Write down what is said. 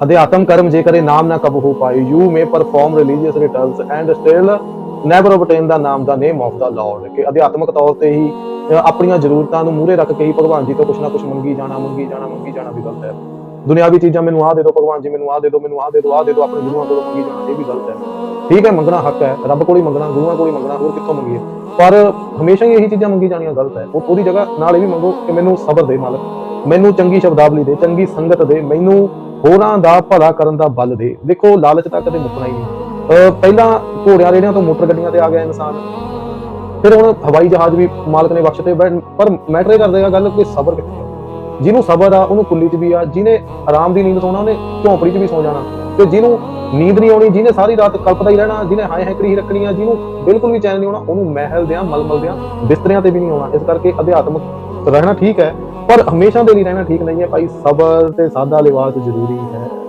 ਅਧਿਆਤਮ ਕਰਮ ਜੇ ਕਰੇ ਨਾਮ ਨਾ ਕਬ ਹੋ ਪਾਏ, you may perform religious returns and still never obtain ਦਾ ਨਾਮ ਦਾ ਨੇਮ ਆਫ ਦਾ ਲਾਰਡ ਕਿ ਅਧਿਆਤਮਕ ਤੌਰ ਤੇ ਹੀ ਆਪਣੀਆਂ ਜ਼ਰੂਰਤਾਂ ਨੂੰ ਮੂਹਰੇ ਰੱਖ ਕੇ ਹੀ ਭਗਵਾਨ ਜੀ ਤੋਂ ਕੁਛ ਨਾ ਕੁਛ ਮੰਗੀ ਜਾਣਾ ਮੰਗੀ ਜਾਣਾ ਮੰਗੀ ਜਾਣਾ ਵੀ ਗਲਤ ਹੈ। ਦੁਨਿਆਵੀ ਚੀਜ਼ਾਂ ਮੈਨੂੰ ਆਹ ਦੇ ਦਿਓ ਭਗਵਾਨ ਜੀ, ਮੈਨੂੰ ਆਹ ਦੇ ਦਿਓ, ਮੈਨੂੰ ਆਹ ਦੇ ਦਿਓ, ਆਹ ਦੇ ਦਿਓ, ਆਪਣੇ ਗੁਰੂਆਂ ਕੋਲੋਂ ਮੰਗੀ ਜਾਣਾ, ਇਹ ਵੀ ਗਲਤ ਹੈ। ਠੀਕ ਹੈ, ਮੰਗਣਾ ਹੱਕ ਹੈ, ਰੱਬ ਕੋਲ ਹੀ ਮੰਗਣਾ, ਗੁਰੂਆਂ ਕੋਲ ਹੀ ਮੰਗਣਾ, ਹੋਰ ਕਿੱਥੋਂ ਮੰਗੀਏ? ਪਰ ਹਮੇਸ਼ਾ ਹੀ ਇਹੀ ਚੀਜ਼ਾਂ ਮੰਗੀ ਜਾਣੀਆਂ ਗਲਤ ਹੈ। ਉਹ ਉਹਦੀ ਜਗ੍ਹਾ ਨਾਲ ਇਹ ਵੀ ਮੰਗੋ ਕਿ ਮੈਨੂੰ ਸਬਰ ਦੇ ਮਾਲਕ, ਮੈਨੂੰ ਚੰਗੀ ਸ਼ਬਦਾਵਲੀ ਦੇ, ਚੰਗੀ ਸੰਗਤ ਦੇ, ਮੈਨੂੰ ਹੋਰਾਂ ਦਾ ਭਲਾ ਕਰਨ ਦਾ ਬਲ ਦੇ। ਦੇਖੋ, ਲਾਲਚ ਤਾਂ ਕਦੇ ਮੁੱਕਣਾ ਹੀ ਨਹੀਂ। ਪਹਿਲਾਂ ਘੋੜਿਆਂ ਰੇੜਿਆਂ ਤੋਂ ਮੋਟਰ ਗੱਡੀਆਂ ਤੇ ਆ ਗਿਆ ਇਨਸਾਨ। ਫਿਰ ਹੁਣ ਹਵਾਈ ਜਹਾਜ਼ ਵੀ ਮਾਲਕ ਨੇ ਬਖਸ਼ਤੇ, ਬਟ- ਪਰ ਮੈਟਰ ਇਹ ਕਰਦੇਗਾ ਗੱਲ ਕਿ ਸਬਰ ਕਿੱਥੇ ਜਿਹਨੂੰ ਸਬਰ ਆ, ਉਹਨੂੰ ਕੁੱਲੀ 'ਚ ਵੀ ਆ, ਜਿਹਨੇ ਆਰਾਮ ਦੀ ਨੀਂਦ ਸੌਣਾ, ਉਹਨੇ ਝੌਂਪੜੀ 'ਚ ਵੀ ਸੌ ਜਾਣਾ। ਤੇ ਜਿਹਨੂੰ ਨੀਂਦ ਨਹੀਂ ਆਉਣੀ, ਜਿਹਨੇ ਸਾਰੀ ਰਾਤ ਕਲਪਦਾ ਹੀ ਰਹਿਣਾ, ਜਿਹਨੇ ਹਾਏ ਹੈਕਰੀ ਹੀ ਰੱਖਣੀ ਆ, ਜਿਹਨੂੰ ਬਿਲਕੁਲ ਵੀ ਚੈਨ ਨਹੀਂ ਆਉਣਾ, ਉਹਨੂੰ ਮਹਿਲ ਦਿਆਂ, ਮਲਮਲ ਦਿਆਂ, ਬਿਸਤਰਿਆਂ ਤੇ ਵੀ ਨਹੀਂ ਆਉਣਾ। ਇਸ ਕਰਕੇ ਅਧਿਆਤਮਕ ਰਹਿਣਾ ਠੀਕ ਹੈ ਪਰ ਹਮੇਸ਼ਾ ਦੇ ਲਈ ਰਹਿਣਾ ਠੀਕ ਨਹੀਂ ਹੈ। ਭਾਈ ਸਬਰ ਤੇ ਸਾਦਾ ਲਿਬਾਸ ਜ਼ਰੂਰੀ ਹੈ।